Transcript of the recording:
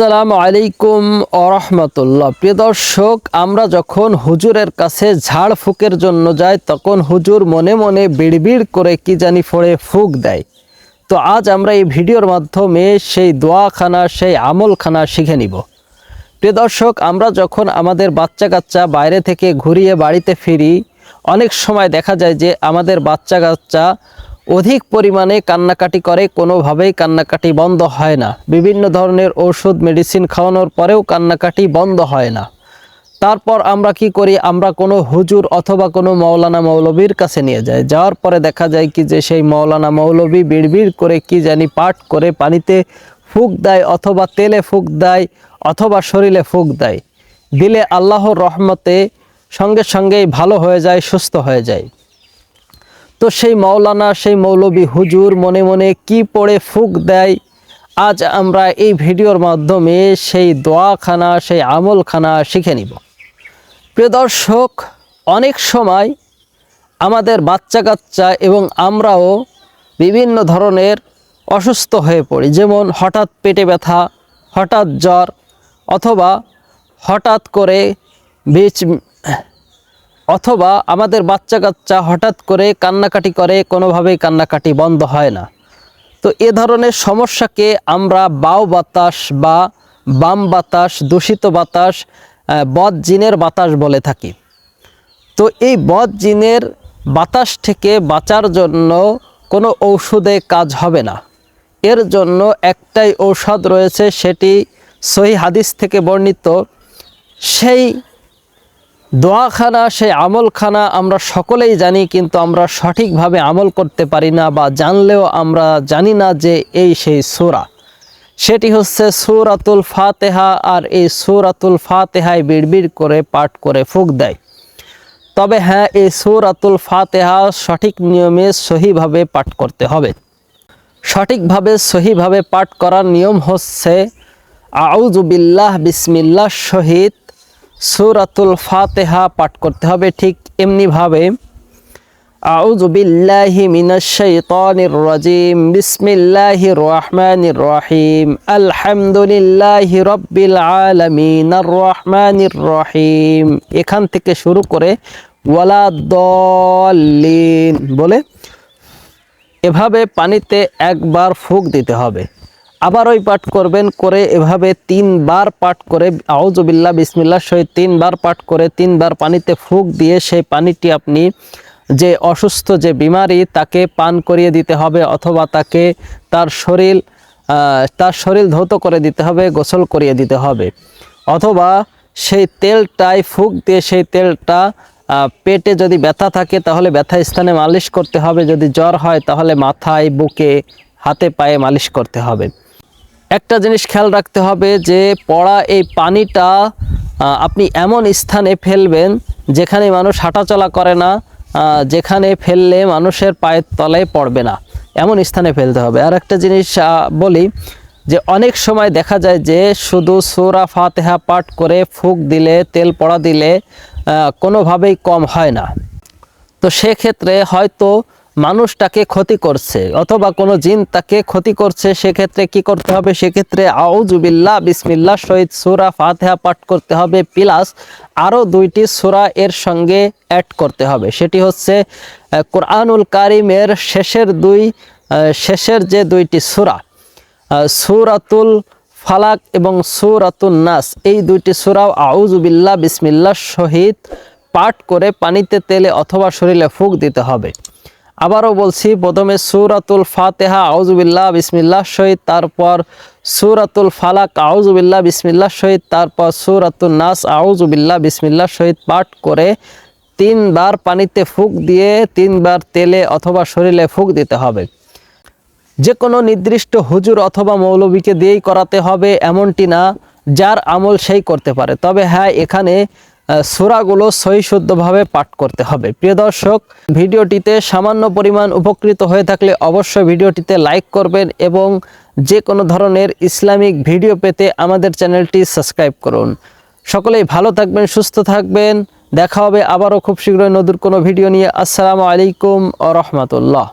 আসসালামু আলাইকুম আরহামতুল্লাহ প্রিয় দর্শক, আমরা যখন হুজুরের কাছে ঝাড় ফুকের জন্য যাই, তখন হুজুর মনে মনে বিড়বিড় করে কি জানি ফোড়ে ফুক দেয়। তো আজ আমরা এই ভিডিওর মাধ্যমে সেই দোয়াখানা, সেই আমলখানা শিখে নিব। প্রিয় দর্শক, আমরা যখন আমাদের বাচ্চা কাচ্চা বাইরে থেকে ঘুরিয়ে বাড়িতে ফিরি, অনেক সময় দেখা যায় যে আমাদের বাচ্চা কাচ্চা অধিক পরিমাণে কান্নাকাটি করে, কোনোভাবেই কান্নাকাটি বন্ধ হয় না। বিভিন্ন ধরনের ওষুধ মেডিসিন খাওয়ানোর পরেও কান্নাকাটি বন্ধ হয় না। তারপর আমরা কি করি? আমরা কোনো হুজুর অথবা কোনো মৌলানা মৌলবীর কাছে নিয়ে যাই। যাওয়ার পরে দেখা যায় কি যে সেই মৌলানা মৌলবী বিড়বিড় করে কি জানি পাঠ করে পানিতে ফুক দেয় অথবা তেলে ফুক দেয় অথবা শরীরে ফুক দেয়। দিলে আল্লাহর রহমতে সঙ্গে সঙ্গেই ভালো হয়ে যায়, সুস্থ হয়ে যায়। তো সেই মৌলানা সেই মৌলবী হুজুর মনে মনে কি পড়ে ফুক দেয়? আজ আমরা এই ভিডিওর মাধ্যমে সেই দোয়াখানা, সেই আমলখানা শিখে নিব। প্রিয় দর্শক, অনেক সময় আমাদের বাচ্চা কাচ্চা এবং আমরাও বিভিন্ন ধরনের অসুস্থ হয়ে পড়ি। যেমন হঠাৎ পেটে ব্যথা, হঠাৎ জ্বর অথবা হঠাৎ করে বীজ অথবা আমাদের বাচ্চা কাচ্চা হঠাৎ করে কান্নাকাটি করে, কোনোভাবেই কান্নাকাটি বন্ধ হয় না। তো এ ধরনের সমস্যাকে আমরা বাউ বাতাস বা বাম বাতাস, দূষিত বাতাস বদ জিনের বাতাস বলে থাকি। তো এই বদ জিনের বাতাস থেকে বাঁচার জন্য কোনো ঔষধে কাজ হবে না। এর জন্য একটাই ঔষধ রয়েছে, সেটি সহি হাদিস থেকে বর্ণিত। সেই দোয়াখানা, সেই আমলখানা আমরা সকলেই জানি, কিন্তু আমরা সঠিকভাবে আমল করতে পারি না বা জানলেও আমরা জানি না যে এই সেই সোরা। সেটি হচ্ছে সুরাতুল ফাতেহা, আর এই সুরাতুল ফাতেহায় বিড়বিড় করে, পাঠ করে ফুক দেয়। তবে হ্যাঁ এই সুরাতুল ফাতেহা সঠিক নিয়মে সহিভাবে পাঠ করতে হবে। সঠিকভাবে, সহিভাবে পাঠ করার নিয়ম হচ্ছে আউজুবিল্লাহ বিসমিল্লাহ শহীদ সুরাতুল ফাতেহা পাঠ করতে হবে ঠিক এমনিভাবে আউযু বিল্লাহি মিনাশ শাইতানির রাজিম। বিসমিল্লাহির রহমানির রহিম। আলহামদুলিল্লাহি রাব্বিল আলামিন আর রহমানির রহিম। এখান থেকে শুরু করে ওয়ালা দলিন বলে এভাবে পানিতে একবার ফুক দিতে হবে। আবার ওই পাঠ করবেন করে এভাবে তিনবার পাঠ করে আউজবিল্লা বিসমিল্লার সহিত তিনবার পাঠ করে, তিনবার পানিতে ফুক দিয়ে সেই পানিটি আপনি যে অসুস্থ, যে বিমারি, তাকে পান করিয়ে দিতে হবে অথবা তাকে তার শরীর তার শরীর ধৌত করে দিতে হবে, গোসল করিয়ে দিতে হবে। অথবা সেই তেলটায় ফুক দিয়ে সেই তেলটা পেটে যদি ব্যথা থাকে তাহলে ব্যথা স্থানে মালিশ করতে হবে, যদি জ্বর হয় তাহলে মাথায়, বুকে, হাতে, পায়ে মালিশ করতে হবে। একটা জিনিস খেয়াল রাখতে হবে যে পড়া এই পানিটা আপনি এমন স্থানে ফেলবেন যেখানে মানুষ হাঁটাচলা করে না যেখানে ফেললে মানুষের পায়ের তলায় পড়বে না। এমন স্থানে ফেলতে হবে। আর একটা জিনিস বলি যে অনেক সময় দেখা যায় যে শুধু সুরা ফাতেহা পাঠ করে ফুক দিলে, তেল পড়া দিলে কোনোভাবেই কম হয় না। তো সেক্ষেত্রে হয়তো মানুষটাকে ক্ষতি করছে অথবা কোনো জিন তাকে ক্ষতি করছে, সেক্ষেত্রে কি করতে হবে? সেক্ষেত্রে আউজুবিল্লাহ বিসমিল্লাহ শহীদ সুরা ফাতেহা পাঠ করতে হবে, প্লাস আরও দুইটি সুরা এর সঙ্গে অ্যাড করতে হবে। সেটি হচ্ছে কোরআনুল কারিমের শেষের দুই শেষের যে দুইটি সুরা সূরাতুল ফালাক এবং সূরাতুন নাস, এই দুইটি সূরাও আউজুবিল্লাহ বিসমিল্লাহ শহীদ পাঠ করে পানিতে তেলে অথবা শরীরে ফুক দিতে হবে। আবারও বলছি, প্রথমে সূরাতুল ফাতেহা আউজুবিল্লাহ বিসমিল্লাহ, শহীদ, তারপর সূরাতুল ফালাক আউজুবিল্লাহ বিসমিল্লাহ, শহীদ, তারপর সূরাতুন নাস আউজুবিল্লাহ বিসমিল্লাহ, শহীদ, পাঠ করে তিনবার পানিতে ফুক দিয়ে তিনবার তেলে অথবা শরীরে ফুক দিতে হবে। যে কোনো নির্দিষ্ট হুজুর অথবা মৌলবীকে দিয়েই করাতে হবে, এমনটি না যার আমল সেই করতে পারে। তবে হ্যাঁ এখানে সূরাগুলো সহি শুদ্ধভাবে পাঠ করতে হবে। প্রিয় দর্শক, ভিডিওটিতে সামান্য পরিমাণ উপকৃত হয়ে থাকলে অবশ্যই ভিডিওটিতে লাইক করবেন এবং যে কোনো ধরনের ইসলামিক ভিডিও পেতে আমাদের চ্যানেলটি সাবস্ক্রাইব করুন। সকলেই ভালো থাকবেন, সুস্থ থাকবেন। দেখা হবে আবারও খুব শীঘ্রই নদুর কোনো ভিডিও নিয়ে। আসসালামু আলাইকুম ও রহমতুল্লাহ।